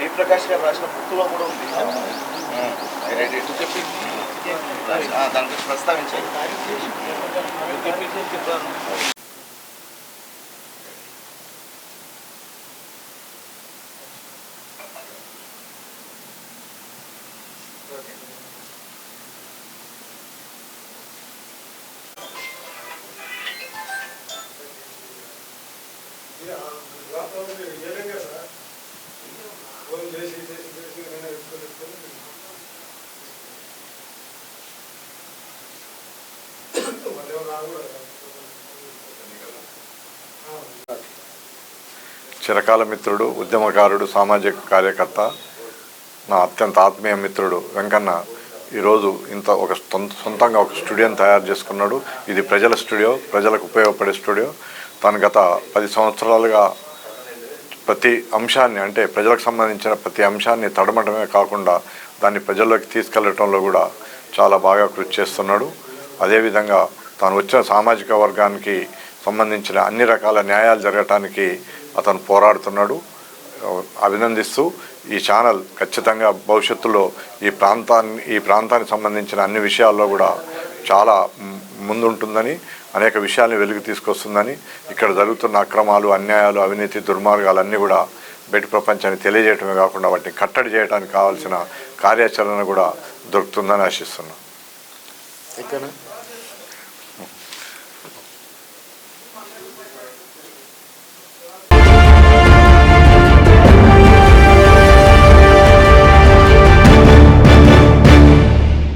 జయప్రకాష్ గారు రాసిన బుక్లో కూడా ఉంది ఐ రెడ్ ఇట్ చెప్పి దాని గురించి ప్రస్తావించాలి ఫోన్ చిరకాల మిత్రుడు ఉద్యమకారుడు సామాజిక కార్యకర్త నా అత్యంత ఆత్మీయ మిత్రుడు వెంకన్న ఈరోజు ఇంత ఒక సొంతంగా ఒక స్టూడియోని తయారు చేసుకున్నాడు. ఇది ప్రజల స్టూడియో ప్రజలకు ఉపయోగపడే స్టూడియో. తను గత పది సంవత్సరాలుగా ప్రతి అంశాన్ని అంటే ప్రజలకు సంబంధించిన ప్రతి అంశాన్ని తడమటమే కాకుండా దాన్ని ప్రజల్లోకి తీసుకెళ్ళడంలో కూడా చాలా బాగా కృషి చేస్తున్నాడు. అదేవిధంగా తాను వచ్చిన సామాజిక వర్గానికి సంబంధించిన అన్ని రకాల న్యాయాలు జరగటానికి అతను పోరాడుతున్నాడు. అభినందిస్తూ ఈ ఛానల్ ఖచ్చితంగా భవిష్యత్తులో ఈ ప్రాంతాన్ని ఈ ప్రాంతానికి సంబంధించిన అన్ని విషయాల్లో కూడా చాలా ముందుంటుందని అనేక విషయాల్ని వెలుగు తీసుకొస్తుందని ఇక్కడ జరుగుతున్న అక్రమాలు అన్యాయాలు అవినీతి దుర్మార్గాలు అన్నీ కూడా బయట ప్రపంచానికి తెలియజేయటమే కాకుండా వాటిని కట్టడి చేయడానికి కావాల్సిన కార్యాచరణ కూడా దొరుకుతుందని ఆశిస్తున్నాను.